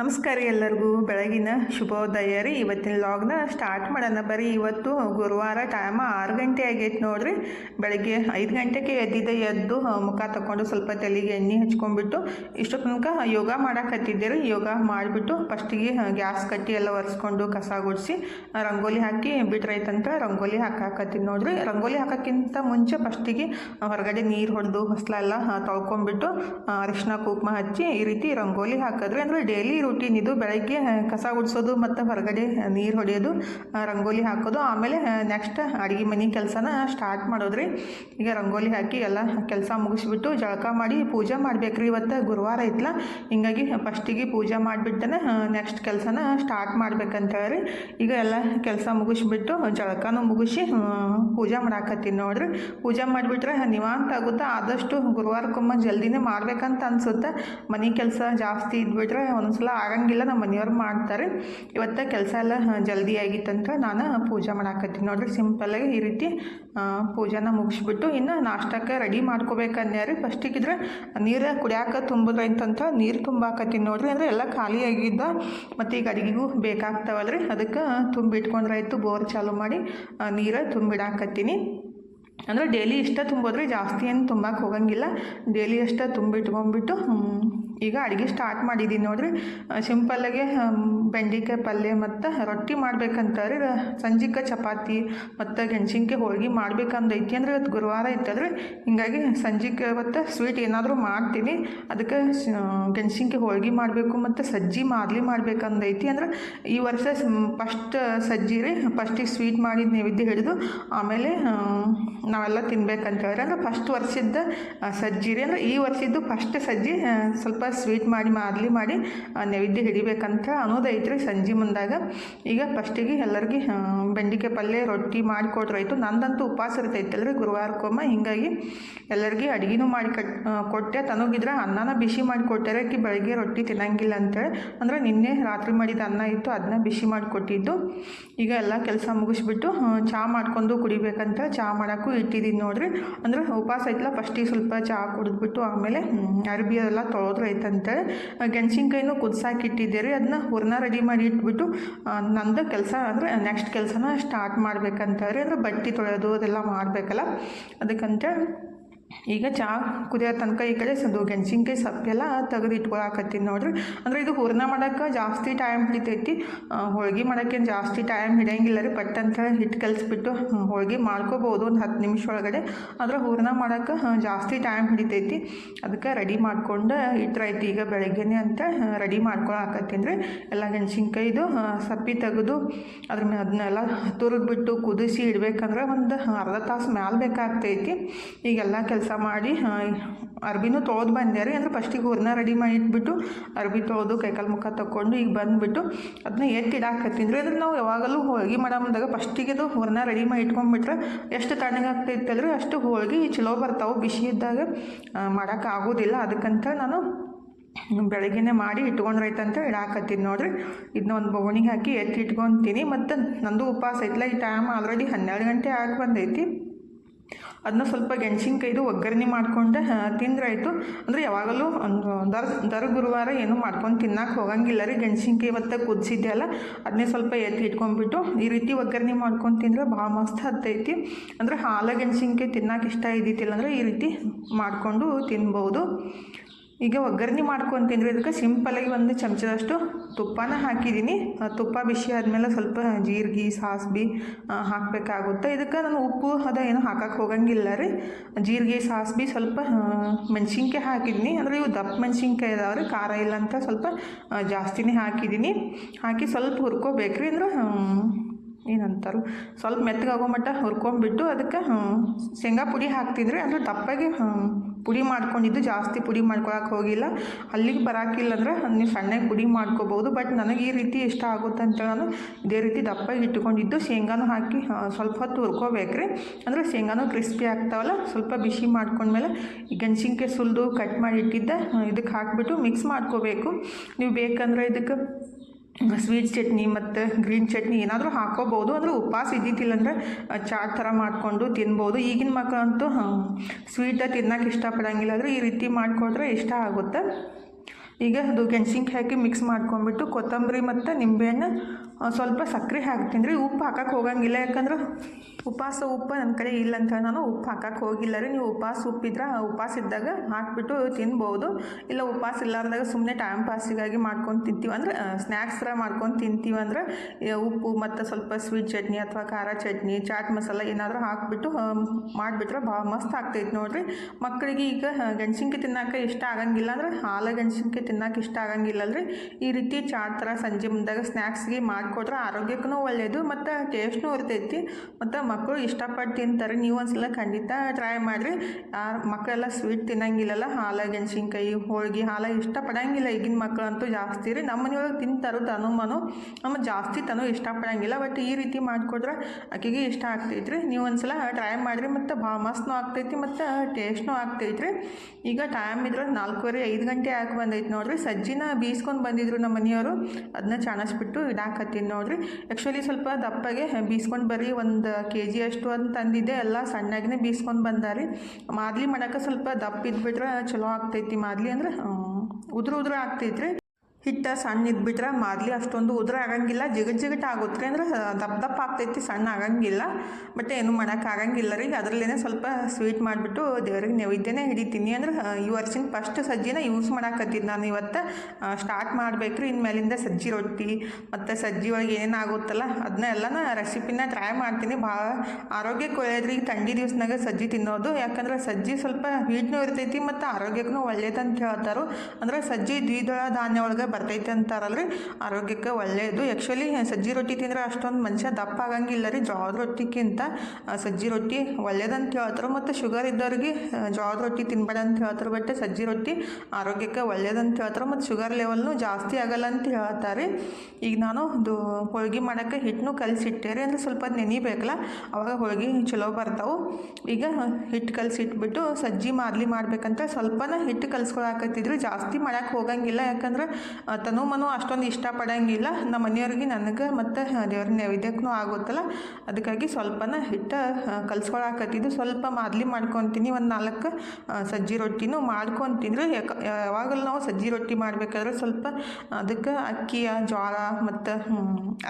ನಮಸ್ಕಾರ ರೀ ಎಲ್ಲರಿಗೂ. ಬೆಳಗಿನ ಶುಭೋದಯ ರೀ ಇವತ್ತಿನ ಲಾಗ್ನ ಸ್ಟಾರ್ಟ್ ಮಾಡೋಣ. ಬರೀ ಇವತ್ತು ಗುರುವಾರ ಟೈಮ್ ಆರು ಗಂಟೆ ಆಗೈತೆ ನೋಡ್ರಿ. ಬೆಳಗ್ಗೆ ಐದು ಗಂಟೆಗೆ ಎದ್ದಿದ್ದೆ. ಎದ್ದು ಮುಖ ತಗೊಂಡು ಸ್ವಲ್ಪ ತಲೆಗೆ ಎಣ್ಣೆ ಹಚ್ಕೊಂಡ್ಬಿಟ್ಟು ಇಷ್ಟು ತನಕ ಯೋಗ ಮಾಡಕತ್ತಿದ್ದೆ ರೀ. ಯೋಗ ಮಾಡಿಬಿಟ್ಟು ಫಸ್ಟಿಗೆ ಗ್ಯಾಸ್ ಕಟ್ಟಿ ಎಲ್ಲ ಒರೆಸ್ಕೊಂಡು ಕಸ ಗುಡಿಸಿ ರಂಗೋಲಿ ಹಾಕಿ ಬಿಟ್ರೈತಂತ ರಂಗೋಲಿ ಹಾಕಾಕತ್ತೀನಿ ನೋಡ್ರಿ. ರಂಗೋಲಿ ಹಾಕೋಕ್ಕಿಂತ ಮುಂಚೆ ಫಸ್ಟಿಗೆ ಹೊರಗಡೆ ನೀರು ಹೊಡೆದು ಹೊಸಲೆಲ್ಲ ತೊಳ್ಕೊಂಡ್ಬಿಟ್ಟು ಅರಿಶಿನ ಕುಂಕುಮ ಹಚ್ಚಿ ಈ ರೀತಿ ರಂಗೋಲಿ ಹಾಕಿದ್ರೆ ಅಂದರೆ ಡೈಲಿ ರೂಟೀನ್ ಇದು. ಬೆಳಗ್ಗೆ ಕಸ ಗುಡಿಸೋದು ಮತ್ತು ಹೊರಗಡೆ ನೀರು ಹೊಡೆಯೋದು ರಂಗೋಲಿ ಹಾಕೋದು. ಆಮೇಲೆ ನೆಕ್ಸ್ಟ್ ಅಡುಗೆ ಮನೆ ಕೆಲಸನ ಸ್ಟಾರ್ಟ್ ಮಾಡೋದ್ರಿ. ಈಗ ರಂಗೋಲಿ ಹಾಕಿ ಎಲ್ಲ ಕೆಲಸ ಮುಗಿಸ್ಬಿಟ್ಟು ಜಳಕ ಮಾಡಿ ಪೂಜೆ ಮಾಡ್ಬೇಕ್ರಿ ಇವತ್ತು. ಗುರುವಾರ ಐತ್ಲ. ಹಿಂಗಾಗಿ ಫಸ್ಟಿಗೆ ಪೂಜೆ ಮಾಡಿಬಿಟ್ಟನೆ ನೆಕ್ಸ್ಟ್ ಕೆಲಸನ ಸ್ಟಾರ್ಟ್ ಮಾಡ್ಬೇಕಂತ ಹೇಳಿ ಈಗ ಎಲ್ಲ ಕೆಲಸ ಮುಗಿಸ್ಬಿಟ್ಟು ಜಳಕನೂ ಮುಗಿಸಿ ಪೂಜೆ ಮಾಡಾಕತ್ತೀನಿ ನೋಡ್ರಿ. ಪೂಜೆ ಮಾಡಿಬಿಟ್ರೆ ನಿವಾಂತ ಆಗುತ್ತೆ? ಆದಷ್ಟು ಗುರುವಾರಕ್ಕೊಮ್ಮೆ ಜಲ್ದಿನೇ ಮಾಡ್ಬೇಕಂತ ಅನ್ಸುತ್ತೆ. ಮನೆ ಕೆಲಸ ಜಾಸ್ತಿ ಇದ್ಬಿಟ್ರೆ ಒಂದೊಂದ್ಸಲ ಆಗಂಗಿಲ್ಲ, ನಮ್ಮ ಮನೆಯವ್ರು ಮಾಡ್ತಾರೆ. ಇವತ್ತು ಕೆಲಸ ಎಲ್ಲ ಜಲ್ದಿ ಆಗಿತ್ತಂತ ನಾನು ಪೂಜೆ ಮಾಡಾಕತ್ತೀನಿ. ನೋಡ್ರಿ ಸಿಂಪಲ್ಲಾಗಿ ಈ ರೀತಿ ಪೂಜೆನ ಮುಗಿಸ್ಬಿಟ್ಟು ಇನ್ನು ನಾಷ್ಟಕ್ಕೆ ರೆಡಿ ಮಾಡ್ಕೋಬೇಕನ್ಯಾರಿ. ಫಸ್ಟಿಗಿದ್ರೆ ನೀರು ಕುಡಿಯಾಕ ತುಂಬಿದ್ರೆ ಅಂತಂತ ನೀರು ತುಂಬಾಕತ್ತೀನಿ ನೋಡ್ರಿ. ಅಂದರೆ ಎಲ್ಲ ಖಾಲಿ ಆಗಿದ್ದ, ಮತ್ತು ಈಗ ಅಡುಗೆಗೂ ರೀ ಅದಕ್ಕೆ ತುಂಬಿಟ್ಕೊಂಡ್ರಾಯ್ತು ಬೋರ್ ಚಾಲು ಮಾಡಿ ನೀರು ತುಂಬಿಡಾಕತ್ತೀನಿ. ಅಂದರೆ ಡೈಲಿ ಇಷ್ಟ ತುಂಬೋದ್ರೆ, ಜಾಸ್ತಿ ಏನು ತುಂಬಕ್ಕೆ ಹೋಗಂಗಿಲ್ಲ. ಡೈಲಿ ಅಷ್ಟ ತುಂಬಿಟ್ಕೊಂಡ್ಬಿಟ್ಟು ಈಗ ಅಡುಗೆ ಸ್ಟಾರ್ಟ್ ಮಾಡಿದ್ದೀನಿ ನೋಡಿರಿ. ಸಿಂಪಲ್ಲಾಗೆ ಬೆಂಡೆಕಾಯಿ ಪಲ್ಯ ಮತ್ತು ರೊಟ್ಟಿ ಮಾಡ್ಬೇಕಂತಾರೆ. ಸಂಜಿಕ ಚಪಾತಿ ಮತ್ತು ಗೆಣಸಿನ್ಕಾಯಿ ಹೋಳ್ಗೆ ಮಾಡ್ಬೇಕಂದೈತಿ ಅಂದ್ರೆ ಇವತ್ತು ಗುರುವಾರ ಐತಲ್ರಿ. ಹಿಂಗಾಗಿ ಸಂಜಿಕೆ ಮತ್ತು ಸ್ವೀಟ್ ಏನಾದರೂ ಮಾಡ್ತೀನಿ. ಅದಕ್ಕೆ ಗೆಣಸಿನ್ಕಾಯಿ ಹೋಳ್ಗೆ ಮಾಡಬೇಕು ಮತ್ತು ಸಜ್ಜಿ ಮಾದಲಿ ಮಾಡ್ಬೇಕಂದೈತಿ ಅಂದ್ರೆ ಈ ವರ್ಷ ಫಸ್ಟ್ ಸಜ್ಜಿ ರೀ ಫಸ್ಟಿಗೆ ಸ್ವೀಟ್ ಮಾಡಿದ ನೈವೇದ್ಯ ಹಿಡಿದು ಆಮೇಲೆ ನಾವೆಲ್ಲ ತಿನ್ಬೇಕಂತ ಹೇಳಿದ್ರೆ, ಅಂದ್ರೆ ಫಸ್ಟ್ ವರ್ಷದ ಸಜ್ಜಿ ರೀ, ಅಂದ್ರೆ ಈ ವರ್ಷದ್ದು ಫಸ್ಟ್ ಸಜ್ಜಿ ಸ್ವಲ್ಪ ಸ್ವೀಟ್ ಮಾಡಿ, ಮಾದಲಿ ಮಾಡಿ ನೈವೇದ್ಯ ಹಿಡಿಬೇಕಂತ ಅನ್ನೋದೈತ್ರಿ ಸಂಜೆ ಮುಂದಾಗ. ಈಗ ಫಸ್ಟಿಗೆ ಎಲ್ಲರಿಗೆ ಬೆಂಡಿಕೆ ಪಲ್ಯ, ರೊಟ್ಟಿ ಮಾಡಿಕೊಟ್ರಾಯ್ತು ನಂದಂತೂ ಉಪವಾಸ ಇರ್ತೈತಲ್ರಿ ಗುರುವಾರಕ್ಕೊಮ್ಮ. ಹಿಂಗಾಗಿ ಎಲ್ಲರಿಗೆ ಅಡುಗೆನೂ ಮಾಡಿ ಕಟ್ ಕೊಟ್ಟೆ. ತನಗಿದ್ರೆ ಅನ್ನನ ಬಿಸಿ ಮಾಡಿ ಕೊಟ್ಟಾರೆ ಆಕಿ ಬೆಳಗ್ಗೆ ರೊಟ್ಟಿ ತಿನ್ನಂಗಿಲ್ಲ ಅಂತೇಳಿ. ಅಂದ್ರೆ ನಿನ್ನೆ ರಾತ್ರಿ ಮಾಡಿದ ಅನ್ನ ಇತ್ತು ಅದನ್ನ ಬಿಸಿ ಮಾಡಿಕೊಟ್ಟಿದ್ದು ಈಗ ಎಲ್ಲ ಕೆಲಸ ಮುಗಿಸ್ಬಿಟ್ಟು ಚಹಾ ಮಾಡ್ಕೊಂಡು ಕುಡಿಬೇಕಂತ ಚಹಾ ಮಾಡೋಕ್ಕೂ ಇಟ್ಟಿದ್ದೀನಿ ನೋಡ್ರಿ. ಅಂದ್ರೆ ಉಪವಾಸ ಐತಲ್ಲ ಫಸ್ಟಿಗೆ ಸ್ವಲ್ಪ ಚಹಾ ಕುಡಿದ್ಬಿಟ್ಟು ಆಮೇಲೆ ಅರಬಿ ಅರ್ಬಿ ಎಲ್ಲ ತೊಳೆದ್ರೆ ಐತಂತೇಳಿ ಗೆಣಸಿನ್ಕಾಯಿನೂ ಕುದಿಸಾಕಿ ಇಟ್ಟಿದ್ದೆ ರೀ ಅದನ್ನ ಹುರ್ನ ರೆಡಿ ಮಾಡಿ ಇಟ್ಬಿಟ್ಟು ನಂದು ಕೆಲಸ ಅಂದರೆ ನೆಕ್ಸ್ಟ್ ಕೆಲಸನ ಸ್ಟಾರ್ಟ್ ಮಾಡ್ಬೇಕಂತ ರೀ. ಅಂದ್ರೆ ಬಟ್ಟೆ ತೊಳೆಯೋದು ಅದೆಲ್ಲ ಮಾಡಬೇಕಲ್ಲ. ಅದಕ್ಕಂತ ಈಗ ಚಹಾ ಕುದಿಯೋ ತನಕ ಈ ಕಡೆ ಸದು ಗೆಣಸಿನ್ಕಾಯಿ ಸಪ್ಪೆಲ್ಲ ತೆಗೆದು ಇಟ್ಕೊಳಕತ್ತೀನಿ ನೋಡ್ರಿ. ಅಂದ್ರೆ ಇದು ಹೂರ್ಣ ಮಾಡೋಕೆ ಜಾಸ್ತಿ ಟೈಮ್ ಹಿಡಿತೈತಿ. ಹೋಳಿಗೆ ಮಾಡೋಕ್ಕೇನು ಜಾಸ್ತಿ ಟೈಮ್ ಹಿಡಿಯಂಗಿಲ್ಲ ರೀ. ಬಟ್ ಅಂತ ಹಿಟ್ಟು ಕಲಿಸ್ಬಿಟ್ಟು ಹೋಳ್ಗೆ ಮಾಡ್ಕೋಬೋದು ಒಂದು ಹತ್ತು ನಿಮಿಷ ಒಳಗಡೆ. ಆದ್ರೆ ಹೂರ್ಣ ಮಾಡೋಕೆ ಜಾಸ್ತಿ ಟೈಮ್ ಹಿಡಿತೈತಿ. ಅದಕ್ಕೆ ರೆಡಿ ಮಾಡ್ಕೊಂಡು ಇಟ್ರೈತಿ ಈಗ ಬೆಳಗ್ಗೆನೆ ಅಂತ ರೆಡಿ ಮಾಡ್ಕೊಳಕತ್ತೀನಿ ರೀ. ಎಲ್ಲ ಗೆಣಸಿನ್ಕಾಯಿದು ಸಪ್ಪಿ ತೆಗೆದು ಅದ್ರ ಮೇಲೆ ಅದನ್ನೆಲ್ಲ ತುರಿದ್ಬಿಟ್ಟು ಕುದಿಸಿ ಇಡ್ಬೇಕಂದ್ರೆ ಒಂದು ಅರ್ಧ ತಾಸು ಮ್ಯಾಲ ಬೇಕಾಗ್ತೈತಿ. ಈಗೆಲ್ಲ ಕೆಲಸ ಮಾಡಿ ಆ, ಅರ್ಬಿನೂ ತೊಳೆದು ಬಂದೆ ರೀ ಅಂದ್ರೆ ಫಸ್ಟಿಗೆ ಹೂರ್ಣ ರೆಡಿ ಮಾಡಿ ಇಟ್ಬಿಟ್ಟು ಅರ್ಬಿ ತೊಳೆದು ಕೈಕಾಲು ಮುಖ ತಗೊಂಡು ಈಗ ಬಂದುಬಿಟ್ಟು ಅದನ್ನ ಎತ್ತಿ ಇಡಾಕತ್ತೀನಿ ರೀ ಅಂದ್ರೆ ನಾವು ಯಾವಾಗಲೂ ಹೋಳ್ಗೆ ಮಾಡಮ್ದಾಗ ಮುಂದಾಗ ಫಸ್ಟಿಗೆ ಅದು ಹೂರ್ಣ ರೆಡಿ ಮಾಡಿ ಇಟ್ಕೊಂಡ್ಬಿಟ್ರೆ ಎಷ್ಟು ತಣ್ಣಗಾಗ್ತೈತಲ್ರಿ ಅಷ್ಟು ಹೋಳ್ಗೆ ಚಲೋ ಬರ್ತಾವೆ. ಬಿಸಿ ಇದ್ದಾಗ ಮಾಡೋಕೆ ಆಗೋದಿಲ್ಲ. ಅದಕ್ಕಂತ ನಾನು ಬೆಳಗ್ಗೆನೆ ಮಾಡಿ ಇಟ್ಕೊಂಡ್ರೈತಂತ ಇಡಾಕತ್ತೀನಿ ನೋಡ್ರಿ. ಇದನ್ನ ಒಂದು ಬೋಣಿಗೆ ಹಾಕಿ ಎತ್ತಿ ಇಟ್ಕೊತೀನಿ. ಮತ್ತು ನಂದು ಉಪವಾಸ ಐತಲ್ಲ ಈ ಟೈಮ್ ಆಲ್ರೆಡಿ ಹನ್ನೆರಡು ಗಂಟೆ ಆಗಿ ಬಂದೈತಿ. ಅದನ್ನ ಸ್ವಲ್ಪ ಗೆಣಸಿನ್ಕಾಯ್ದು ಒಗ್ಗರಣೆ ಮಾಡಿಕೊಂಡೆ ತಿಂದ್ರಾಯಿತು. ಅಂದರೆ ಯಾವಾಗಲೂ ಒಂದು ದರ್, ದರ ಗುರುವಾರ ಏನು ಮಾಡ್ಕೊಂಡು ತಿನ್ನಕ್ಕೆ ಹೋಗಂಗಿಲ್ಲ ರೀ. ಗೆಣಸಿನ್ಕಾಯಿ ಇವತ್ತು ಕುದಿಸಿದ್ದೆ ಅಲ್ಲ ಅದನ್ನೇ ಸ್ವಲ್ಪ ಎತ್ತಿ ಇಟ್ಕೊಂಡ್ಬಿಟ್ಟು ಈ ರೀತಿ ಒಗ್ಗರಣೆ ಮಾಡ್ಕೊಂಡು ತಿಂದರೆ ಭಾಳ ಮಸ್ತ್ ಹತ್ತೈತಿ. ಅಂದರೆ ಹಾಲ ಗೆಣಸಿನ್ಕಾಯಿ ತಿನ್ನೋಕೆ ಇಷ್ಟ ಇದ್ದಿತ್ತಿಲ್ಲ ಅಂದರೆ ಈ ರೀತಿ ಮಾಡಿಕೊಂಡು ತಿನ್ಬೋದು. ಈಗ ಒಗ್ಗರಣೆ ಮಾಡ್ಕೊಂಡು ತಿಂದ್ರೆ ಇದಕ್ಕೆ ಸಿಂಪಲಾಗಿ ಒಂದು ಚಮಚದಷ್ಟು ತುಪ್ಪನ ಹಾಕಿದ್ದೀನಿ. ತುಪ್ಪ ಬಿಸಿ ಆದಮೇಲೆ ಸ್ವಲ್ಪ ಜೀರಿಗೆ, ಸಾಸ್ಬಿ ಹಾಕಬೇಕಾಗುತ್ತೆ. ಇದಕ್ಕೆ ನಾನು ಉಪ್ಪು, ಅದ ಏನು ಹಾಕಕ್ಕೆ ಹೋಗಂಗಿಲ್ಲ ರೀ. ಜೀರಿಗೆ, ಸಾಸ್ಬಿ ಸ್ವಲ್ಪ ಮೆಣಸಿನ್ಕಾಯಿ ಹಾಕಿದ್ದೀನಿ. ಅಂದರೆ ಇವು ದಪ್ಪ ಮೆಣಸಿನ್ಕಾಯಿ ಇದಾವೆ ರೀ, ಖಾರ ಇಲ್ಲ ಅಂತ ಸ್ವಲ್ಪ ಜಾಸ್ತಿನೇ ಹಾಕಿದ್ದೀನಿ. ಹಾಕಿ ಸ್ವಲ್ಪ ಹುರ್ಕೋಬೇಕ್ರಿ ಅಂದ್ರೆ ಏನಂತಾರೆ, ಸ್ವಲ್ಪ ಮೆತ್ತಗಾಗೋ ಮಟ್ಟ ಹುರ್ಕೊಂಬಿಟ್ಟು ಅದಕ್ಕೆ ಶೇಂಗಾ ಪುಡಿ ಹಾಕ್ತಿದ್ರಿ. ಅಂದ್ರೆ ದಪ್ಪಾಗಿ ಪುಡಿ ಮಾಡ್ಕೊಂಡಿದ್ದು, ಜಾಸ್ತಿ ಪುಡಿ ಮಾಡ್ಕೊಳಕ್ಕೆ ಹೋಗಿಲ್ಲ. ಅಲ್ಲಿಗೆ ಬರೋಕ್ಕಿಲ್ಲ ಅಂದ್ರೆ ನೀವು ಸಣ್ಣಗೆ ಪುಡಿ ಮಾಡ್ಕೋಬೋದು ಬಟ್ ನನಗೆ ಈ ರೀತಿ ಇಷ್ಟ ಆಗುತ್ತೆ ಅಂತ ನಾನು ಇದೇ ರೀತಿ ದಪ್ಪಾಗಿ ಇಟ್ಕೊಂಡಿದ್ದು. ಶೇಂಗಾನು ಹಾಕಿ ಸ್ವಲ್ಪ ಹೊತ್ತು ಹುರ್ಕೋಬೇಕ್ರಿ. ಅಂದ್ರೆ ಶೇಂಗಾನು ಕ್ರಿಸ್ಪಿ ಆಗ್ತಾವಲ್ಲ, ಸ್ವಲ್ಪ ಬಿಸಿ ಮಾಡ್ಕೊಂಡ್ಮೇಲೆ ಗೆಣಸಿನ್ಕಾಯಿ ಸುಲಿದು ಕಟ್ ಮಾಡಿ ಇಟ್ಟಿದ್ದೆ. ಇದಕ್ಕೆ ಹಾಕಿಬಿಟ್ಟು ಮಿಕ್ಸ್ ಮಾಡ್ಕೋಬೇಕು. ನೀವು ಬೇಕಂದರೆ ಇದಕ್ಕೆ ಸ್ವೀಟ್ ಚಟ್ನಿ ಮತ್ತು ಗ್ರೀನ್ ಚಟ್ನಿ ಏನಾದರೂ ಹಾಕೋಬೋದು. ಅಂದರೆ ಉಪವಾಸ ಇದ್ದಿದ್ದಿಲ್ಲ ಅಂದರೆ ಚಾಟ್ ಥರ ಮಾಡಿಕೊಂಡು ತಿನ್ಬೋದು. ಈಗಿನ ಮಕ್ಕಳಂತೂ ಸ್ವೀಟ ತಿನ್ನಕ್ಕೆ ಇಷ್ಟಪಡೋಂಗಿಲ್ಲ. ಆದರೆ ಈ ರೀತಿ ಮಾಡಿಕೊಟ್ರೆ ಇಷ್ಟ ಆಗುತ್ತೆ. ಈಗ ಅದು ಗೆಣಸಿನ್ಕಾಯಿ ಹಾಕಿ ಮಿಕ್ಸ್ ಮಾಡ್ಕೊಂಬಿಟ್ಟು ಕೊತ್ತಂಬರಿ ಮತ್ತು ನಿಂಬೆಹಣ್ಣು ಸ್ವಲ್ಪ ಸಕ್ಕರೆ ಹಾಕ್ತೀನಿ ಉಪ್ಪು ಹಾಕಕ್ಕೆ ಹೋಗಂಗಿಲ್ಲ. ಯಾಕಂದ್ರೆ ಉಪವಾಸ ಉಪ್ಪು ನನ್ನ ಕಡೆ ಇಲ್ಲ ಅಂತ ನಾನು ಉಪ್ಪು ಹಾಕಕ್ಕೆ ಹೋಗಿಲ್ಲ ರೀ. ನೀವು ಉಪವಾಸ ಉಪ್ಪಿದ್ರೆ ಉಪವಾಸ ಇದ್ದಾಗ ಹಾಕಿಬಿಟ್ಟು ತಿನ್ಬೋದು. ಇಲ್ಲ ಉಪವಾಸ ಇಲ್ಲ ಅಂದಾಗ ಸುಮ್ಮನೆ ಟೈಮ್ ಪಾಸಿಗಾಗಿ ಮಾಡ್ಕೊಂಡು ತಿಂತೀವಿ. ಅಂದ್ರೆ ಸ್ನ್ಯಾಕ್ಸ್ ಥರ ಮಾಡ್ಕೊಂಡು ತಿಂತೀವಿ ಅಂದ್ರೆ ಉಪ್ಪು ಮತ್ತು ಸ್ವಲ್ಪ ಸ್ವೀಟ್ ಚಟ್ನಿ ಅಥವಾ ಖಾರ ಚಟ್ನಿ ಚಾಟ್ ಮಸಾಲ ಏನಾದರೂ ಹಾಕಿಬಿಟ್ಟು ಮಾಡಿಬಿಟ್ರೆ ಭಾಳ ಮಸ್ತ್ ಆಗ್ತೈತೆ ನೋಡಿರಿ. ಮಕ್ಕಳಿಗೆ ಈಗ ಗೆಣಸಿನ್ಕಾಯಿ ತಿನ್ನಕ್ಕೆ ಇಷ್ಟ ಆಗಂಗಿಲ್ಲ ಅಂದ್ರೆ ಹಾಲು ಗೆಣಸಿನ್ಕಾಯಿ ತಿನ್ನಕ್ಕೆ ಇಷ್ಟ ಆಗಂಗಿಲ್ಲ ಅಲ್ರಿ ಈ ರೀತಿ ಚಾಟ್ ಥರ ಸಂಜೆ ಮುಂದಾಗ ಸ್ನ್ಯಾಕ್ಸ್ಗೆ ಮಾಡಿಕೊಟ್ರೆ ಆರೋಗ್ಯಕ್ಕೂ ಒಳ್ಳೆಯದು ಮತ್ತು ಟೇಸ್ಟ್ನೂ ಇರ್ತೈತಿ. ಮತ್ತು ಮಕ್ಕಳು ಇಷ್ಟಪಟ್ಟು ತಿಂತಾರೆ. ನೀವು ಒಂದ್ಸಲ ಖಂಡಿತ ಟ್ರೈ ಮಾಡಿರಿ. ಮಕ್ಕಳೆಲ್ಲ ಸ್ವೀಟ್ ತಿನ್ನಂಗಿಲ್ಲಲ್ಲ, ಹಾಲು, ಗೆಣಸಿನ್ಕಾಯಿ, ಹೋಳಿಗೆ, ಹಾಲು ಇಷ್ಟಪಡಂಗಿಲ್ಲ. ಈಗಿನ ಮಕ್ಕಳಂತೂ ಜಾಸ್ತಿ ರೀ. ನಮ್ಮ ಮನೆಯೊಳಗೆ ತಿಂತಾರೋ ತನು ಮನು. ನಮ್ಮ ಜಾಸ್ತಿ ತನು ಇಷ್ಟಪಡಂಗಿಲ್ಲ. ಬಟ್ ಈ ರೀತಿ ಮಾಡಿಕೊಟ್ರೆ ಆಕೆಗೆ ಇಷ್ಟ ಆಗ್ತೈತ್ರಿ. ನೀವು ಒಂದ್ಸಲ ಟ್ರೈ ಮಾಡಿರಿ. ಮತ್ತು ಭಾಳ ಮಸ್ತ್ನೂ ಆಗ್ತೈತಿ, ಮತ್ತು ಟೇಸ್ಟ್ನೂ ಆಗ್ತೈತ್ರಿ. ಈಗ ಟೈಮ್ ಇದ್ರೆ ನಾಲ್ಕೂವರೆ ಐದು ಗಂಟೆ ಹಾಕಿ ಬಂದೈತೆ ನೋಡ್ರಿ, ಸಜ್ಜಿನ ಬೀಸ್ಕೊಂಡು ಬಂದಿದ್ರು ನಮ್ಮ ಮನೆಯವರು. ಅದನ್ನ ಚಾಣಿಸ್ಬಿಟ್ಟು ಇಡಾಕತ್ತೀನಿ ನೋಡ್ರಿ. ಆ್ಯಕ್ಚುಲಿ ಸ್ವಲ್ಪ ದಪ್ಪಗೆ ಬೀಸ್ಕೊಂಡು ಬರ್ರಿ, ಒಂದು ಕೆ ಜಿ ಅಷ್ಟು ಅಂತ ತಂದಿದ್ದೆ. ಎಲ್ಲ ಸಣ್ಣಾಗಿನೇ ಬೀಸ್ಕೊಂಡು ಬಂದಾರಿ. ಮಾದಲಿ ಮಾಡೋಕೆ ಸ್ವಲ್ಪ ದಪ್ಪ ಇದ್ಬಿಟ್ರೆ ಚಲೋ ಆಗ್ತೈತಿ ಮಾದಲಿ ಅಂದ್ರೆ ಉದುರು ಉದುರು ಆಗ್ತೈತ್ರಿ. ಹಿಟ್ಟ ಸಣ್ಣ ಇದ್ಬಿಟ್ರೆ ಮಾದಲಿ ಅಷ್ಟೊಂದು ಉದ್ರ ಆಗಂಗಿಲ್ಲ, ಜಿಗಟ್ ಜಿಗಟ್ ಆಗುತ್ತೆ ಅಂದ್ರೆ ದಪ್ಪ ದಪ್ಪ ಆಗ್ತೈತಿ, ಸಣ್ಣ ಆಗಂಗಿಲ್ಲ. ಬಟ್ ಏನು ಮಾಡೋಕೆ ಆಗಂಗಿಲ್ಲ ರೀ ಅದರಲ್ಲೇ ಸ್ವಲ್ಪ ಸ್ವೀಟ್ ಮಾಡಿಬಿಟ್ಟು ದೇವ್ರಿಗೆ ನೈವೇದ್ಯನೇ ಹಿಡಿತೀನಿ. ಅಂದ್ರೆ ಈ ವರ್ಷಿನ ಫಸ್ಟ್ ಸಜ್ಜಿನ ಯೂಸ್ ಮಾಡಾಕತ್ತಿದ್ದು ನಾನು ಇವತ್ತು. ಸ್ಟಾರ್ಟ್ ಮಾಡ್ಬೇಕ್ರಿ, ಇನ್ಮೇಲಿಂದ ಸಜ್ಜಿ ರೊಟ್ಟಿ, ಮತ್ತು ಸಜ್ಜಿ ಒಳಗೆ ಏನೇನು ಆಗುತ್ತಲ್ಲ ಅದನ್ನ ಎಲ್ಲನ ರೆಸಿಪಿನ ಟ್ರೈ ಮಾಡ್ತೀನಿ. ಭಾಳ ಆರೋಗ್ಯಕ್ಕೆ ಒಳ್ಳೇದ್ರಿ ಥಂಡಿ ದಿವ್ಸನಾಗ ಸಜ್ಜಿ ತಿನ್ನೋದು. ಯಾಕಂದ್ರೆ ಸಜ್ಜಿ ಸ್ವಲ್ಪ ಹೀಟ್ನೂ ಇರ್ತೈತಿ, ಮತ್ತು ಆರೋಗ್ಯಕ್ಕೂ ಒಳ್ಳೇದಂತ ಹೇಳ್ತಾರೋ. ಅಂದ್ರೆ ಸಜ್ಜಿ ದ್ವಿದಳ ಧಾನ್ಯ ಒಳಗೆ ಬರ್ತೈತೆ ಅಂತಾರಲ್ರಿ? ಆರೋಗ್ಯಕ್ಕೆ ಒಳ್ಳೆಯದು ಆ್ಯಕ್ಚುಲಿ ಸಜ್ಜಿ ರೊಟ್ಟಿ ತಿಂದರೆ ಅಷ್ಟೊಂದು ಮನುಷ್ಯ ದಪ್ಪ ಆಗಂಗಿಲ್ಲ ರೀ. ಜೋಳದ ರೊಟ್ಟಿಗಿಂತ ಸಜ್ಜಿ ರೊಟ್ಟಿ ಒಳ್ಳೇದಂತ ಹೇಳ್ತಾರೆ ಮತ್ತು ಶುಗರ್ ಇದ್ದವ್ರಿಗೆ ಜೋಳದ ರೊಟ್ಟಿ ತಿನ್ಬೇಡ ಅಂತ ಹೇಳ್ತಾರೆ ಬಟ್ ಸಜ್ಜಿ ರೊಟ್ಟಿ ಆರೋಗ್ಯಕ್ಕೆ ಒಳ್ಳೆಯದಂತ ಹೇಳ್ತಾರೆ ಮತ್ತು ಶುಗರ್ ಲೆವೆಲ್ನು ಜಾಸ್ತಿ ಆಗಲ್ಲ ಅಂತ ಹೇಳ್ತಾರೆ ಈಗ ನಾನು ಅದು ಹೋಳ್ಗೆ ಮಾಡೋಕ್ಕೆ ಹಿಟ್ಟನ್ನು ಕಲಸಿಟ್ಟೆ ರೀ. ಅಂದರೆ ಸ್ವಲ್ಪ ನೆನಿಬೇಕಲ್ಲ ಅವಾಗ ಹೋಳ್ಗೆ ಚಲೋ ಬರ್ತಾವೆ. ಈಗ ಹಿಟ್ಟು ಕಲಸಿಟ್ಬಿಟ್ಟು ಸಜ್ಜಿ ಮಾದಲಿ ಮಾಡ್ಬೇಕಂತ ಸ್ವಲ್ಪನ ಹಿಟ್ಟು ಕಲಿಸ್ಕೊಳಕತ್ತಿದ್ರು. ಜಾಸ್ತಿ ಮಾಡೋಕ್ಕೆ ಹೋಗಂಗಿಲ್ಲ. ಯಾಕಂದ್ರೆ ತನು ಮನು ಅಷ್ಟೊಂದು ಇಷ್ಟಪಡೋಂಗಿಲ್ಲ. ನಮ್ಮ ಮನೆಯವ್ರಿಗೆ ನನಗೆ ಮತ್ತು ದೇವ್ರ ನೈವೇದ್ಯಕ್ಕೂ ಆಗುತ್ತಲ್ಲ. ಅದಕ್ಕಾಗಿ ಸ್ವಲ್ಪನ ಹಿಟ್ಟು ಕಲ್ಸ್ಕೊಳಕತ್ತಿದ್ದು ಸ್ವಲ್ಪ ಮಾದಲಿ ಮಾಡ್ಕೊತೀನಿ. ಒಂದು ನಾಲ್ಕು ಸಜ್ಜಿ ರೊಟ್ಟಿನೂ ಮಾಡ್ಕೊತಿದ್ರು. ಯಾಕ, ಯಾವಾಗಲೂ ನಾವು ಸಜ್ಜಿ ರೊಟ್ಟಿ ಮಾಡಬೇಕಾದ್ರೆ ಸ್ವಲ್ಪ, ಅದಕ್ಕೆ ಅಕ್ಕಿಯ ಜೋಳ ಮತ್ತು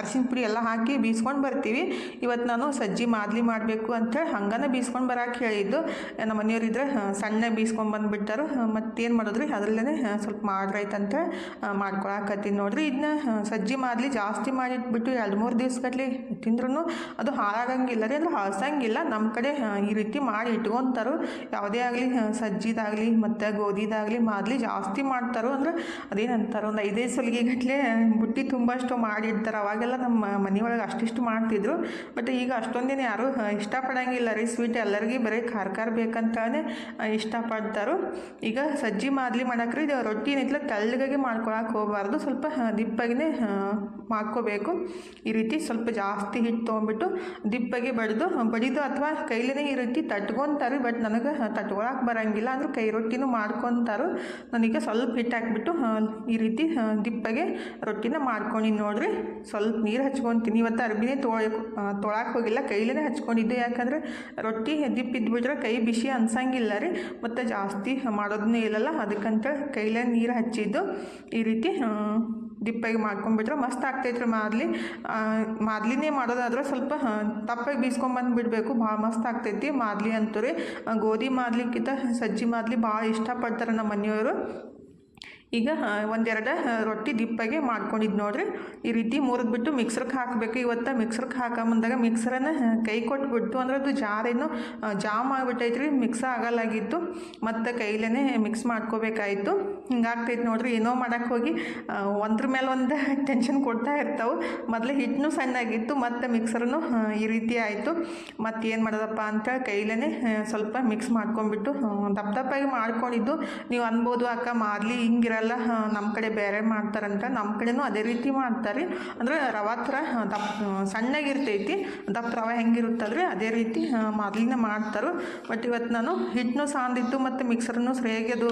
ಅರಿಶಿನ ಪುಡಿ ಎಲ್ಲ ಹಾಕಿ ಬೀಸ್ಕೊಂಡು ಬರ್ತೀವಿ. ಇವತ್ತು ನಾನು ಸಜ್ಜಿ ಮಾದಲಿ ಮಾಡಬೇಕು ಅಂಥೇಳಿ ಹಂಗನ ಬೀಸ್ಕೊಂಡು ಬರೋಕೆ ಹೇಳಿದ್ದು. ನಮ್ಮ ಮನೆಯವರಿದ್ರೆ ಸಣ್ಣ ಬೀಸ್ಕೊಂಡು ಬಂದುಬಿಟ್ಟಾರು. ಮತ್ತೇನು ಮಾಡಿದ್ರಿ? ಅದರಲ್ಲೇ ಸ್ವಲ್ಪ ಮಾಡ್ರೈತಂತ ಮಾಡ್ಕೊಳಕತ್ತೀನಿ ನೋಡ್ರಿ. ಇದನ್ನ ಸಜ್ಜಿ ಮಾಡಲಿ, ಜಾಸ್ತಿ ಮಾಡಿಟ್ಬಿಟ್ಟು ಎರಡು ಮೂರು ದಿವ್ಸ ತಿಂದ್ರೂ ಅದು ಹಾಳಾಗಂಗಿಲ್ಲ ರೀ, ಅಂದ್ರೆ ಹಳಸಂಗಿಲ್ಲ. ನಮ್ಮ ಕಡೆ ಈ ರೀತಿ ಮಾಡಿ ಇಟ್ಕೊತಾರೋ. ಯಾವುದೇ ಆಗಲಿ ಸಜ್ಜಿದಾಗಲಿ, ಮತ್ತು ಗೋಧಿದಾಗಲಿ ಮಾದಲಿ ಜಾಸ್ತಿ ಮಾಡ್ತಾರೋ. ಅಂದ್ರೆ ಅದೇನಂತಾರೋ, ಒಂದು ಐದೈದು ಸಲಿಗೆ ಗಟ್ಲೆ ಬುಟ್ಟಿ ತುಂಬಷ್ಟು ಮಾಡಿಡ್ತಾರೆ. ಅವಾಗೆಲ್ಲ ನಮ್ಮ ಮನೆಯೊಳಗೆ ಅಷ್ಟಿಷ್ಟು ಮಾಡ್ತಿದ್ರು. ಬಟ್ ಈಗ ಅಷ್ಟೊಂದಿನ ಯಾರು ಇಷ್ಟಪಡಂಗಿಲ್ಲ ರೀ. ಸ್ವೀಟ್ ಎಲ್ಲರಿಗೂ ಬರೀ ಖಾರ ಖಾರ ಬೇಕಂತಾನೆ ಇಷ್ಟಪಡ್ತಾರೋ. ಈಗ ಸಜ್ಜಿ ಮಾದ್ಲಿ ಮಾಡಕ್ರಿ ರೊಟ್ಟಿ ಏನಿತ್ತಲ್ಲ ತೆಳ್ಳಗಾಗಿ ಮಾಡ್ಕೊಳಕ್ಕೆ ಹೋಗಬಾರ್ದು ಸ್ವಲ್ಪ ಆ, ಮಾಡ್ಕೋಬೇಕು. ಈ ರೀತಿ ಸ್ವಲ್ಪ ಜಾಸ್ತಿ ಹಿಟ್ಟು ತೊಗೊಂಬಿಟ್ಟು ದಿಪ್ಪಗೆ ಬಡಿದು ಬಡಿದು ಅಥವಾ ಕೈಲೇ ಈ ರೀತಿ ತಟ್ಕೊತಾರೆ, ಬಟ್ ನನಗೆ ತಟ್ಕೊಳಕ್ಕೆ ಬರೋಂಗಿಲ್ಲ. ಅಂದ್ರೆ ಕೈ ರೊಟ್ಟಿನೂ ಮಾಡ್ಕೊತಾರು. ನನಗೆ ಸ್ವಲ್ಪ ಹಿಟ್ಟು ಹಾಕ್ಬಿಟ್ಟು ಈ ರೀತಿ ದಿಪ್ಪಗೆ ರೊಟ್ಟಿನ ಮಾಡ್ಕೊಂಡು ನೋಡ್ರಿ. ಸ್ವಲ್ಪ ನೀರು ಹಚ್ಕೊತೀನಿ. ಇವತ್ತು ಅರ್ಬಿನೇ ತೊಳಕ್ ತೊಳಕ್ಕೆ ಹೋಗಿಲ್ಲ. ಕೈಲೇ ಹಚ್ಕೊಂಡಿದ್ದೆ. ಯಾಕಂದರೆ ರೊಟ್ಟಿ ದಿಪ್ಪಿದ್ಬಿಟ್ರೆ ಕೈ ಬಿಸಿ ಅನ್ಸಂಗಿಲ್ಲ ರೀ. ಮತ್ತು ಜಾಸ್ತಿ ಮಾಡೋದನ್ನೂ ಇಲ್ಲಲ್ಲ. ಅದಕ್ಕಂತ ಕೈಲೇ ನೀರು ಹಚ್ಚಿದ್ದು ಈ ರೀತಿ ದಿಪ್ಪಾಗಿ ಮಾಡ್ಕೊಂಡ್ಬಿಟ್ರೆ ಮಸ್ತ್ ಆಗ್ತೈತ್ರಿ ಮಾದ್ಲಿ ಮಾದಲಿನೇ ಮಾಡೋದಾದ್ರೆ ಸ್ವಲ್ಪ ತಪ್ಪಾಗಿ ಬೀಸ್ಕೊಂಬಂದು ಬಿಡಬೇಕು ಭಾಳ ಮಸ್ತ್ ಆಗ್ತೈತಿ ಮಾದ್ಲಿ ಅಂತೂ ರೀ. ಗೋಧಿ ಮಾದಲಿಕ್ಕಿಂತ ಸಜ್ಜಿ ಮಾದ್ಲಿ ಭಾಳ ಇಷ್ಟಪಡ್ತಾರೆ ನಮ್ಮ ಮನೆಯವರು. ಈಗ ಒಂದೆರಡು ರೊಟ್ಟಿ ದಿಪ್ಪಾಗೆ ಮಾಡ್ಕೊಂಡಿದ್ದು ನೋಡ್ರಿ. ಈ ರೀತಿ ಮುರಿದ್ಬಿಟ್ಟು ಮಿಕ್ಸರ್ಗೆ ಹಾಕಬೇಕು. ಇವತ್ತು ಮಿಕ್ಸರ್ಗೆ ಹಾಕೊಂಬಂದಾಗ ಮಿಕ್ಸರನ್ನ ಕೈ ಕೊಟ್ಬಿಟ್ಟು ಅಂದ್ರೆ ಅದು ಜಾರೇನು ಜಾಮ್ ಆಗಿಬಿಟ್ಟೈತ್ರಿ. ಮಿಕ್ಸ್ ಆಗಲ್ಲಾಗಿತ್ತು. ಮತ್ತು ಕೈಲೇ ಮಿಕ್ಸ್ ಮಾಡ್ಕೋಬೇಕಾಯಿತು. ಹಿಂಗಾಗ್ತೈತೆ ನೋಡ್ರಿ, ಏನೋ ಮಾಡೋಕ್ಕೆ ಹೋಗಿ ಒಂದ್ರ ಮೇಲೆ ಒಂದು ಟೆನ್ಷನ್ ಕೊಡ್ತಾ ಇರ್ತಾವೆ. ಮೊದಲು ಹಿಟ್ಟನು ಸಣ್ಣಾಗಿತ್ತು, ಮತ್ತು ಮಿಕ್ಸರ್ನು ಈ ರೀತಿ ಆಯಿತು. ಮತ್ತು ಏನು ಮಾಡೋದಪ್ಪ ಅಂತೇಳಿ ಕೈಲೇ ಸ್ವಲ್ಪ ಮಿಕ್ಸ್ ಮಾಡ್ಕೊಂಡ್ಬಿಟ್ಟು ದಪ್ಪ ದಪ್ಪಾಗಿ ಮಾಡ್ಕೊಂಡಿದ್ದು. ನೀವು ಅನ್ಬೋದು, ಅಕ್ಕ ಮಾರ್ಲಿ ಹಿಂಗಿರಲ್ಲ ನಮ್ಮ ಕಡೆ ಬೇರೆ ಮಾಡ್ತಾರಂತ. ನಮ್ಮ ಕಡೆನೂ ಅದೇ ರೀತಿ ಮಾಡ್ತಾರೆ. ಅಂದರೆ ರವಾ ಥರ ದಪ್ಪ ಸಣ್ಣಗಿರ್ತೈತಿ. ದಪ್ಪ ರವೆ ಹೆಂಗಿರುತ್ತಲ್ರಿ, ಅದೇ ರೀತಿ ಮಾದ್ಲಿನ ಮಾಡ್ತಾರೆ. ಬಟ್ ಇವತ್ತು ನಾನು ಹಿಟ್ಟನ್ನು ಸಾಂದಿತ್ತು, ಮತ್ತು ಮಿಕ್ಸರ್ನು ಸರಿಯಾಗಿ ಅದು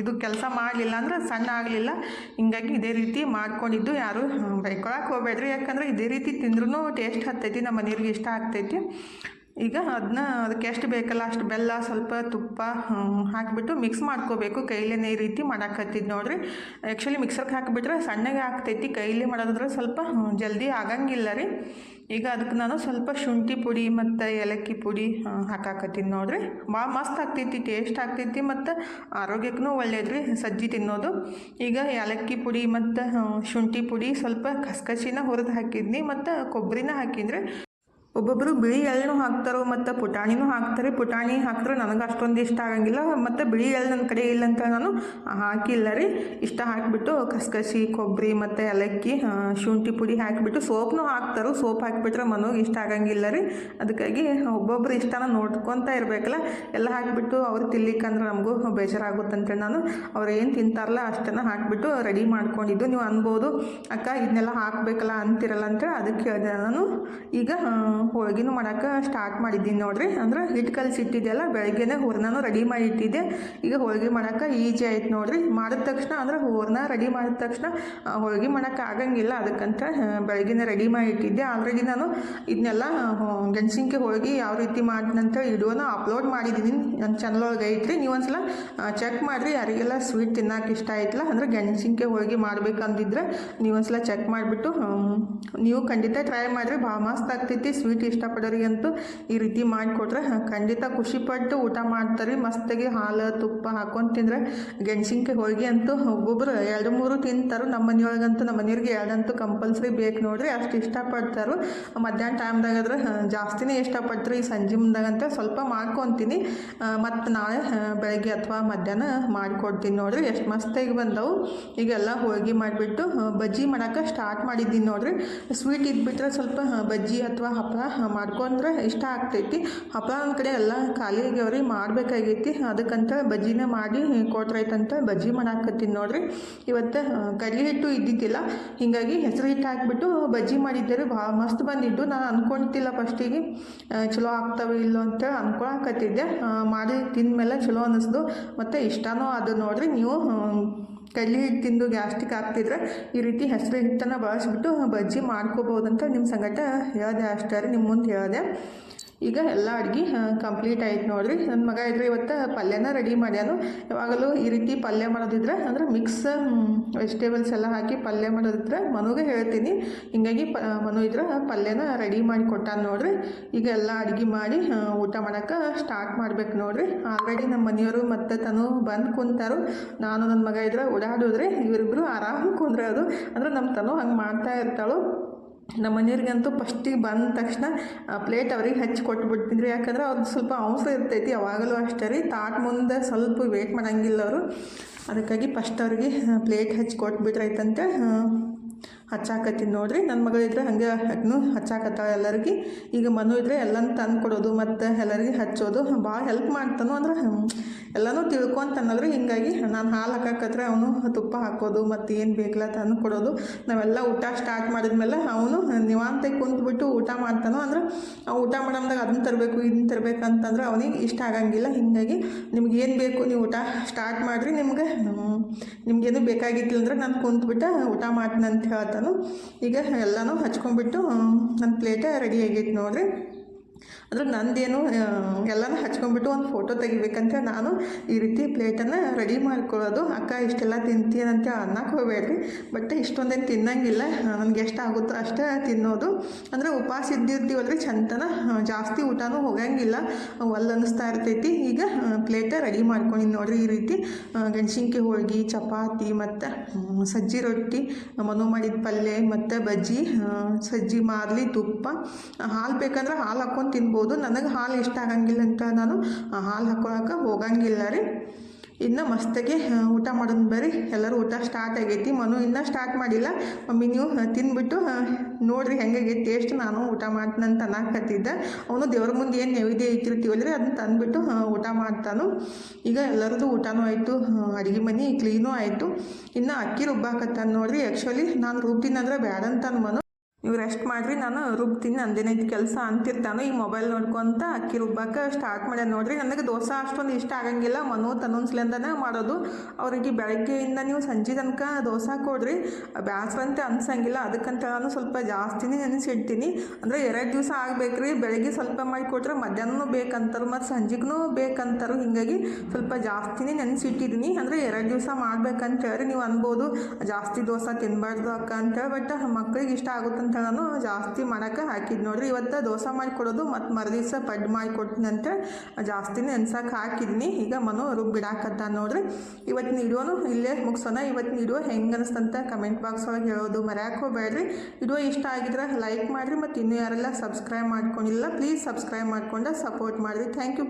ಇದು ಕೆಲಸ ಮಾಡಲಿಲ್ಲ ಅಂದ್ರೆ ಸಣ್ಣ ಆಗಲಿಲ್ಲ. ಹಿಂಗಾಗಿ ಇದೇ ರೀತಿ ಮಾಡ್ಕೊಂಡಿದ್ದು. ಯಾರು ಬೈಕೊಳಕ್ಕೆ ಹೋಗ್ಬೇಡ್ರಿ. ಯಾಕಂದ್ರೆ ಇದೇ ರೀತಿ ತಿಂದ್ರೂ ಟೇಸ್ಟ್ ಹತ್ತೈತಿ, ನಮ್ಮ ಮನೆಯವ್ರಿಗೆ ಇಷ್ಟ ಆಗ್ತೈತಿ. ಈಗ ಅದನ್ನ ಅದಕ್ಕೆ ಎಷ್ಟು ಬೇಕಲ್ಲ ಅಷ್ಟು ಬೆಲ್ಲ, ಸ್ವಲ್ಪ ತುಪ್ಪ ಹಾಕಿಬಿಟ್ಟು ಮಿಕ್ಸ್ ಮಾಡ್ಕೋಬೇಕು. ಕೈಲೇ ಈ ರೀತಿ ಮಾಡಾಕತ್ತಿದ್ದು ನೋಡ್ರಿ. ಆ್ಯಕ್ಚುಲಿ ಮಿಕ್ಸರ್ಗೆ ಹಾಕಿಬಿಟ್ರೆ ಸಣ್ಣಗೆ ಆಗ್ತೈತಿ. ಕೈಲಿ ಮಾಡೋದ್ರೆ ಸ್ವಲ್ಪ ಜಲ್ದಿ ಆಗಂಗಿಲ್ಲ ರೀ. ಈಗ ಅದಕ್ಕೆ ನಾನು ಸ್ವಲ್ಪ ಶುಂಠಿ ಪುಡಿ ಮತ್ತು ಏಲಕ್ಕಿ ಪುಡಿ ಹಾಕಾಕತ್ತೀನಿ ನೋಡ್ರಿ. ಭಾಳ ಮಸ್ತ್ ಆಗ್ತೈತಿ ಟೇಸ್ಟ್ ಆಗ್ತೈತಿ ಮತ್ತು ಆರೋಗ್ಯಕ್ಕೂ ಒಳ್ಳೇದು ರೀ, ಸಜ್ಜಿ ತಿನ್ನೋದು. ಈಗ ಏಲಕ್ಕಿ ಪುಡಿ ಮತ್ತು ಶುಂಠಿ ಪುಡಿ ಸ್ವಲ್ಪ ಕಸ್ಕಸಿನ ಹುರಿದು ಹಾಕಿದ್ನಿ ಮತ್ತು ಕೊಬ್ಬರಿನ ಹಾಕಿದ್ರಿ. ಒಬ್ಬೊಬ್ಬರು ಬಿಳಿ ಎಳ್ಳು ಹಾಕ್ತಾರೋ ಮತ್ತು ಪುಟಾಣಿನೂ ಹಾಕ್ತಾರೆ. ಪುಟಾಣಿ ಹಾಕಿದ್ರೆ ನನಗೆ ಅಷ್ಟೊಂದು ಇಷ್ಟ ಆಗಂಗಿಲ್ಲ. ಮತ್ತು ಬಿಳಿ ಎಳ್ಳು ನನ್ನ ಕಡೆ ಇಲ್ಲ ಅಂತ ನಾನು ಹಾಕಿಲ್ಲ ರೀ. ಇಷ್ಟ ಹಾಕಿಬಿಟ್ಟು ಕಸ್ಕಸಿ, ಕೊಬ್ಬರಿ ಮತ್ತು ಏಲಕ್ಕಿ ಶುಂಠಿ ಪುಡಿ ಹಾಕಿಬಿಟ್ಟು ಸೋಪ್ನೂ ಹಾಕ್ತಾರೋ, ಸೋಪ್ ಹಾಕಿಬಿಟ್ರೆ ಮನೋಗೆ ಇಷ್ಟ ಆಗಂಗಿಲ್ಲ ರೀ. ಅದಕ್ಕಾಗಿ ಒಬ್ಬೊಬ್ರು ಇಷ್ಟನ ನೋಡ್ಕೊತ ಇರಬೇಕಲ್ಲ. ಎಲ್ಲ ಹಾಕಿಬಿಟ್ಟು ಅವ್ರು ತಿನ್ಲಿಕ್ಕಂದ್ರೆ ನಮಗೂ ಬೇಜಾರಾಗುತ್ತಂತೇಳಿ ನಾನು ಅವ್ರು ಏನು ತಿಂತಾರಲ್ಲ ಅಷ್ಟನ್ನು ಹಾಕಿಬಿಟ್ಟು ರೆಡಿ ಮಾಡ್ಕೊಂಡಿದ್ದು. ನೀವು ಅನ್ಬೋದು, ಅಕ್ಕ ಇದನ್ನೆಲ್ಲ ಹಾಕಬೇಕಲ್ಲ, ಅಂತಿರಲ್ಲ ಅಂತೇಳಿ ಅದಕ್ಕೆ ನಾನು. ಈಗ ಹೋಳ್ಗಿನೂ ಮಾಡೋಕ್ಕೆ ಸ್ಟಾರ್ಟ್ ಮಾಡಿದ್ದೀನಿ ನೋಡಿರಿ. ಅಂದ್ರೆ ಹಿಟ್ಟು ಕಲಸಿಟ್ಟಿದ್ದೆಲ್ಲ ಬೆಳಗ್ಗೆನೇ ಹೂರ್ನೂ ರೆಡಿ ಮಾಡಿ ಇಟ್ಟಿದ್ದೆ. ಈಗ ಹೋಳಿಗೆ ಮಾಡೋಕ್ಕೆ ಈಜಿ ಆಯ್ತು ನೋಡಿರಿ. ಮಾಡಿದ ತಕ್ಷಣ, ಅಂದ್ರೆ ಹೂರ್ನ ರೆಡಿ ಮಾಡಿದ ತಕ್ಷಣ ಹೋಳಿಗೆ ಹೋಳ್ಗೆ ಮಾಡೋಕೆ ಆಗಂಗಿಲ್ಲ ಅದಕ್ಕಂತ ಬೆಳಗ್ಗೆನೆ ಬೆಳಗ್ಗೆನೇ ರೆಡಿ ಮಾಡಿ ಇಟ್ಟಿದ್ದೆ. ಆಲ್ರೆಡಿ ನಾನು ಇದನ್ನೆಲ್ಲ ಗೆಣಸಿನ್ಕೆ ಹೋಳ್ಗೆ ಯಾವ ರೀತಿ ಮಾಡಿದಂತ ವಿಡಿಯೋನ ಅಪ್ಲೋಡ್ ಮಾಡಿದ್ದೀನಿ ನನ್ನ ಚಾನಲ್ ಒಳಗೆ ಐತ್ರಿ. ನೀವೊಂದ್ಸಲ ಚೆಕ್ ಮಾಡಿರಿ. ಯಾರಿಗೆಲ್ಲ ಸ್ವೀಟ್ ತಿನ್ನಕ್ಕೆ ಇಷ್ಟ ಆಯ್ತಲ್ಲ, ಅಂದ್ರೆ ಗೆಣಸಿನ್ಕೆ ಹೋಳಿಗೆ ಮಾಡ್ಬೇಕಂದಿದ್ರೆ ನೀವೊಂದ್ಸಲ ಚೆಕ್ ಮಾಡಿಬಿಟ್ಟು ನೀವು ಖಂಡಿತ ಟ್ರೈ ಮಾಡಿರಿ. ಭಾಳ ಮಸ್ತ್ ಆಗ್ತೈತಿ ಸ್ವೀಟ್ ಇಷ್ಟಪಡೋರಿಗಂತೂ ಈ ರೀತಿ ಮಾಡಿಕೊಟ್ರೆ ಖಂಡಿತ ಖುಷಿಪಟ್ಟು ಊಟ ಮಾಡ್ತಾರೆ. ಮಸ್ತಾಗಿ ಹಾಲು, ತುಪ್ಪ ಹಾಕೊಂಡು ತಿಂದರೆ ಗೆಣಸಿನ್ಕಾಯಿ ಹೋಳಿಗೆ ಅಂತೂ ಒಬ್ಬೊಬ್ಬರು ಎರಡು ಮೂರು ತಿಂತಾರೆ. ನಮ್ಮ ಮನೆಯೊಳಗಂತೂ, ನಮ್ಮ ಮನೆಯವ್ರಿಗೆ ಎರಡಂತೂ ಕಂಪಲ್ಸರಿ ಬೇಕು ನೋಡ್ರಿ. ಅಷ್ಟು ಇಷ್ಟಪಡ್ತಾರೆ. ಮಧ್ಯಾಹ್ನ ಟೈಮ್ದಾಗಾದ್ರೆ ಜಾಸ್ತಿನೇ ಇಷ್ಟಪಡ್ತಾರೆ. ಈ ಸಂಜೆ ಮುಂದಾಗಂತ ಸ್ವಲ್ಪ ಮಾಡ್ಕೊತೀನಿ. ಮತ್ತು ನಾಳೆ ಬೆಳಗ್ಗೆ ಅಥವಾ ಮಧ್ಯಾಹ್ನ ಮಾಡಿಕೊಡ್ತೀನಿ ನೋಡ್ರಿ. ಎಷ್ಟು ಮಸ್ತಾಗಿ ಬಂದವು. ಈಗೆಲ್ಲ ಹೋಳಿಗೆ ಮಾಡಿಬಿಟ್ಟು ಬಜ್ಜಿ ಮಾಡೋಕೆ ಸ್ಟಾರ್ಟ್ ಮಾಡಿದ್ದೀನಿ ನೋಡ್ರಿ. ಸ್ವೀಟ್ ಇದ್ಬಿಟ್ರೆ ಸ್ವಲ್ಪ ಬಜ್ಜಿ ಅಥವಾ ಹಪ್ಪಳ ಮಾಡ್ಕೊಂಡ್ರೆ ಇಷ್ಟ ಆಗ್ತೈತಿ. ಹಬ್ಬ ಕಡೆ ಎಲ್ಲ ಖಾಲಿ ಆಗ್ಯಾವ್ರಿ, ಮಾಡಬೇಕಾಗೈತಿ. ಅದಕ್ಕಂತ ಬಜ್ಜಿನ ಮಾಡಿ ಕೊಟ್ರೈತಂತ ಬಜ್ಜಿ ಮಾಡಾಕತ್ತೀನಿ ನೋಡ್ರಿ. ಇವತ್ತು ಕರಿ ಹಿಟ್ಟು ಇದ್ದಿದ್ದಿಲ್ಲ. ಹೀಗಾಗಿ ಹೆಸರು ಹಿಟ್ಟು ಹಾಕ್ಬಿಟ್ಟು ಬಜ್ಜಿ ಮಾಡಿದ್ದೆ ರೀ. ಭಾಳ ಮಸ್ತ್ ಬಂದಿದ್ದು. ನಾನು ಅನ್ಕೊಂತಿಲ್ಲ ಫಸ್ಟಿಗೆ ಚಲೋ ಆಗ್ತಾವೆ ಇಲ್ಲೋ ಅಂತ ಅನ್ಕೊಳಕತ್ತಿದ್ದೆ. ಮಾಡಿ ತಿಂದ್ಮೇಲೆ ಚಲೋ ಅನ್ನಿಸ್ದು ಮತ್ತು ಇಷ್ಟನೂ ಅದು ನೋಡ್ರಿ. ನೀವು ಕಡ್ಲೆ ಹಿಟ್ಟು ತಿಂದು ಗ್ಯಾಸ್ಟಿಕ್ ಆಗ್ತಿದ್ರೆ ಈ ರೀತಿ ಹೆಸರು ಹಿಟ್ಟನ್ನು ಬಳಸಿಬಿಟ್ಟು ಬಜ್ಜಿ ಮಾಡ್ಕೋಬೋದಂತ ನಿಮ್ಮ ಸಂಗಟ ಹೇಳಿದೆ ಅಷ್ಟೇ ನಿಮ್ಮ ಮುಂದೆ ಹೇಳಿದೆ. ಈಗ ಎಲ್ಲ ಅಡ್ಗೆ ಕಂಪ್ಲೀಟ್ ಆಯ್ತು ನೋಡ್ರಿ. ನನ್ನ ಮಗ ಇದ್ರೆ ಇವತ್ತು ಪಲ್ಯನ ರೆಡಿ ಮಾಡ್ಯಾನು. ಯಾವಾಗಲೂ ಈ ರೀತಿ ಪಲ್ಯ ಮಾಡೋದಿದ್ರೆ ಅಂದ್ರೆ ಮಿಕ್ಸ್ ವೆಜಿಟೇಬಲ್ಸ್ ಎಲ್ಲ ಹಾಕಿ ಪಲ್ಯ ಮಾಡೋದಿದ್ರೆ ಮನುಗೆ ಹೇಳ್ತೀನಿ. ಹಿಂಗಾಗಿ ಪ, ಮನು ಇದ್ರೆ ಪಲ್ಯನ ರೆಡಿ ಮಾಡಿ ಕೊಟ್ಟಾನ ನೋಡ್ರಿ. ಈಗ ಎಲ್ಲ ಅಡ್ಗೆ ಮಾಡಿ ಊಟ ಮಾಡೋಕ್ಕೆ ಸ್ಟಾರ್ಟ್ ಮಾಡ್ಬೇಕು ನೋಡ್ರಿ. ಆಲ್ರೆಡಿ ನಮ್ಮ ಮನೆಯವರು ಮತ್ತೆ ತನು ಬಂದು ಕುಂತಾರು. ನಾನು ನನ್ನ ಮಗ ಇದ್ರೆ ಓಡಾಡಿದ್ರೆ ಇವರಿಬ್ರು ಆರಾಮ್ ಕುಂದ್ರೋದು. ಅಂದ್ರೆ ನಮ್ಮ ತನು ಹಂಗೆ ಮಾಡ್ತಾ ಇರ್ತಾಳು. ನಮ್ಮ ಮನೆಯವ್ರಿಗಂತೂ ಫಸ್ಟಿಗೆ ಬಂದ ತಕ್ಷಣ ಪ್ಲೇಟ್ ಅವ್ರಿಗೆ ಹಚ್ಚಿ ಕೊಟ್ಬಿಡ್ತಿದ್ರು ಯಾಕಂದ್ರೆ ಅವ್ರದ್ದು ಸ್ವಲ್ಪ ಅಂಶ ಇರ್ತೈತಿ ಯಾವಾಗಲೂ ಅಷ್ಟೇ ರೀ. ತಾಟ್ ಮುಂದೆ ಸ್ವಲ್ಪ ವೇಟ್ ಮಾಡಂಗಿಲ್ಲ ಅವರು. ಅದಕ್ಕಾಗಿ ಫಸ್ಟ್ ಅವ್ರಿಗೆ ಪ್ಲೇಟ್ ಹಚ್ಚಿ ಕೊಟ್ಬಿಟ್ರೈತಂತೆ ಹಚ್ಚಾಕತ್ತೀನಿ ನೋಡಿರಿ. ನನ್ನ ಮಗಳಿದ್ರೆ ಹಾಗೆ ಅದನ್ನು ಹಚ್ಚಾಕತ್ತಾಳೆ ಎಲ್ಲರಿಗೆ. ಈಗ ಮನು ಇದ್ರೆ ಎಲ್ಲನೂ ತಂದು ಕೊಡೋದು ಮತ್ತು ಎಲ್ಲರಿಗೆ ಹಚ್ಚೋದು. ಭಾಳ ಹೆಲ್ಪ್ ಮಾಡ್ತಾನು ಅಂದ್ರೆ ಎಲ್ಲನೂ ತಿಳ್ಕೊಂತಾನಲ್ರಿ, ಹಿಂಗಾಗಿ ನಾನು ಹಾಲು ಹಾಕಕತ್ರೆ ಅವನು ತುಪ್ಪ ಹಾಕೋದು ಮತ್ತು ಏನು ಬೇಕಲ್ಲ ತಂದು ಕೊಡೋದು. ನಾವೆಲ್ಲ ಊಟ ಸ್ಟಾರ್ಟ್ ಮಾಡಿದ್ಮೇಲೆ ಅವನು ನಿವಾಂತ ಕುಂತ್ಬಿಟ್ಟು ಊಟ ಮಾಡ್ತಾನೋ ಅಂದ್ರೆ ಆ ಊಟ ಮಾಡಮ್ದಾಗ ಅದನ್ನ ತರಬೇಕು ಇದನ್ನ ತರಬೇಕು ಅಂತಂದ್ರೆ ಅವನಿಗೆ ಇಷ್ಟ ಆಗಂಗಿಲ್ಲ. ಹಿಂಗಾಗಿ ನಿಮ್ಗೆ ಏನು ಬೇಕು ನೀವು ಊಟ ಸ್ಟಾರ್ಟ್ ಮಾಡಿರಿ, ನಿಮ್ಗೆ ನಿಮಗೇನು ಬೇಕಾಗಿತ್ತಿಲ್ಲ ಅಂದ್ರೆ ನಾನು ಕುಂತ್ಬಿಟ್ಟು ಊಟ ಮಾಡ್ತೀನಿ ಅಂತ ಹೇಳ್ತಾನು. ಈಗ ಎಲ್ಲನೂ ಹಚ್ಕೊಂಡ್ಬಿಟ್ಟು ನನ್ನ ಪ್ಲೇಟ ರೆಡಿ ಆಗೈತೆ ನೋಡ್ರಿ. ಅಂದ್ರೆ ನಂದೇನು ಎಲ್ಲನೂ ಹಚ್ಕೊಂಡ್ಬಿಟ್ಟು ಒಂದು ಫೋಟೋ ತೆಗಿಬೇಕಂತ ನಾನು ಈ ರೀತಿ ಪ್ಲೇಟನ್ನು ರೆಡಿ ಮಾಡ್ಕೊಳ್ಳೋದು. ಅಕ್ಕ, ಇಷ್ಟೆಲ್ಲ ತಿಂತೀನಂತ ಅನ್ನಕ್ಕೆ ಹೋಗ್ಬೇಡ್ರಿ. ಬಟ್ ಇಷ್ಟೊಂದೇನು ತಿನ್ನಂಗಿಲ್ಲ. ನನಗೆ ಎಷ್ಟು ಆಗುತ್ತೋ ಅಷ್ಟೇ ತಿನ್ನೋದು. ಅಂದರೆ ಉಪವಾಸ ಇದ್ದಿರ್ತೀವಲ್ರಿ ಚಂತನ ಜಾಸ್ತಿ ಊಟನೂ ಹೋಗಂಗಿಲ್ಲ. ಒಲ್ಲು ಅನ್ನಿಸ್ತಾ ಇರ್ತೈತಿ. ಈಗ ಪ್ಲೇಟ ರೆಡಿ ಮಾಡ್ಕೊಂಡಿನಿ ನೋಡ್ರಿ ಈ ರೀತಿ. ಗೆಣಸಿನ್ಕಾಯಿ ಹೋಳ್ಗೆ, ಚಪಾತಿ ಮತ್ತು ಸಜ್ಜಿ ರೊಟ್ಟಿ, ಮನು ಮಾಡಿದ ಪಲ್ಯ ಮತ್ತು ಬಜ್ಜಿ ಸಜ್ಜಿ ಮಾರ್ಲಿ ತುಪ್ಪ. ಹಾಲು ಬೇಕಂದ್ರೆ ಹಾಲು ಹಾಕ್ಕೊಂಡು ತಿನ್ಬೋದು. ನನಗೆ ಹಾಲು ಇಷ್ಟ ಆಗಂಗಿಲ್ಲ ಅಂತ ನಾನು ಹಾಲು ಹಾಕೊಳಕ್ಕೆ ಹೋಗಂಗಿಲ್ಲ ರೀ. ಇನ್ನು ಮಸ್ತಾಗಿ ಊಟ ಮಾಡೋದು ಬರ್ರಿ. ಎಲ್ಲರೂ ಊಟ ಸ್ಟಾರ್ಟ್ ಆಗೈತಿ. ಮನು ಇನ್ನೂ ಸ್ಟಾರ್ಟ್ ಮಾಡಿಲ್ಲ. ಮಮ್ಮಿ ನೀವು ತಿಂದ್ಬಿಟ್ಟು ನೋಡ್ರಿ ಹೆಂಗಾಗೈತಿ ಟೇಸ್ಟ್ ನಾನು ಊಟ ಮಾಡ್ತೀನಿ ಅಂತ ಅನ್ನಕತ್ತಿದ್ದೆ. ಅವನು ದೇವ್ರ ಮುಂದೆ ಏನು ನೈವೇದ್ಯ ಇಟ್ಟಿರ್ತೀವಲ್ರಿ, ಅದನ್ನ ತಂದುಬಿಟ್ಟು ಊಟ ಮಾಡ್ತಾನು. ಈಗ ಎಲ್ಲರದ್ದು ಊಟನೂ ಆಯಿತು ಅಡುಗೆ ಮನೆ ಕ್ಲೀನೂ ಆಯಿತು. ಇನ್ನು ಅಕ್ಕಿ ರುಬ್ಬಾಕತ್ತಾನ ನೋಡ್ರಿ. ಆ್ಯಕ್ಚುಲಿ ನಾನು ರುಬ್ಬಿನಂದ್ರೆ ಅಂತ ಮನು. ನೀವು ರೆಸ್ಟ್ ಮಾಡಿರಿ, ನಾನು ರುಬ್ತೀನಿ ನಂದೇನೈತಿ ಕೆಲಸ ಅಂತಿರ್ತಾನೆ ಈ ಮೊಬೈಲ್ ನೋಡ್ಕೊಂತ ಅಕ್ಕಿ ರುಬ್ಬಕ್ಕೆ ಸ್ಟಾರ್ಟ್ ಮಾಡ್ಯಾನ ನೋಡ್ರಿ. ನನಗೆ ದೋಸೆ ಅಷ್ಟೊಂದು ಇಷ್ಟ ಆಗಂಗಿಲ್ಲ ಮನೋ ತನ್ನೊಂದ್ಸಲಿಂದನೇ ಮಾಡೋದು. ಅವ್ರಿಗೆ ಬೆಳಗ್ಗೆಯಿಂದ ನೀವು ಸಂಜೆ ತನಕ ದೋಸೆ ಕೊಡ್ರಿ ಬ್ಯಾಸ್ರ ಅಂತ ಅನ್ಸಂಗಿಲ್ಲ, ಅದಕ್ಕಂತ ನಾನು ಸ್ವಲ್ಪ ಜಾಸ್ತಿನೇ ನೆನೆಸಿಡ್ತೀನಿ. ಅಂದರೆ ಎರಡು ದಿವಸ ಆಗ್ಬೇಕ್ರಿ, ಬೆಳಗ್ಗೆ ಸ್ವಲ್ಪ ಮಾಡಿ ಕೊಟ್ರೆ ಮಧ್ಯಾಹ್ನನೂ ಬೇಕಂತಾರೆ, ಮತ್ತು ಸಂಜೆಗೂ ಬೇಕಂತಾರೆ, ಹಿಂಗಾಗಿ ಸ್ವಲ್ಪ ಜಾಸ್ತಿನೇ ನೆನೆಸಿಟ್ಟಿದ್ದೀನಿ ಅಂದರೆ ಎರಡು ದಿವಸ ಮಾಡ್ಬೇಕಂತ ಹೇಳಿ ನೀವು ಅನ್ಬೋದು, ಜಾಸ್ತಿ ದೋಸೆ ತಿನ್ನಬಾರ್ದು ಅಕ್ಕ ಅಂತೇಳಿ ಬಟ್ ಮಕ್ಕಳಿಗೆ ಇಷ್ಟ ಆಗುತ್ತಂತ ನಾನು ಜಾಸ್ತಿ ಮಾಡೋಕ್ಕೆ ಹಾಕಿದ್ದು ನೋಡ್ರಿ. ಇವತ್ತು ದೋಸೆ ಮಾಡಿ ಕೊಡೋದು ಮತ್ತು ಮರುದಿವಸ ಪಡ್ ಮಾಡಿ ಕೊಡ್ತೀನಿ ಅಂತ ಜಾಸ್ತಿನೇ ನೆನ್ಸಕ್ಕೆ ಹಾಕಿದ್ನಿ. ಈಗ ಮನು ರುಬ್ಬಿಡಾಕತ್ತ ನೋಡ್ರಿ. ಇವತ್ತಿನ ವಿಡಿಯೋನು ಇಲ್ಲೇ ಮುಗಿಸೋಣ. ಇವತ್ತಿನ ವಿಡಿಯೋ ಹೆಂಗೆ ಅನಿಸ್ತಂತ ಕಮೆಂಟ್ ಬಾಕ್ಸ್ ಒಳಗೆ ಹೇಳೋದು ಮರ್ಯಾಕೆ ಹೋಗ್ಬೇಡ್ರಿ. ಇಷ್ಟ ಆಗಿದ್ರೆ ಲೈಕ್ ಮಾಡಿರಿ ಮತ್ತು ಇನ್ನೂ ಯಾರೆಲ್ಲ ಸಬ್ಸ್ಕ್ರೈಬ್ ಮಾಡ್ಕೊಂಡಿಲ್ಲ, ಪ್ಲೀಸ್ ಸಬ್ಸ್ಕ್ರೈಬ್ ಮಾಡಿಕೊಂಡು ಸಪೋರ್ಟ್ ಮಾಡಿರಿ. Thank you.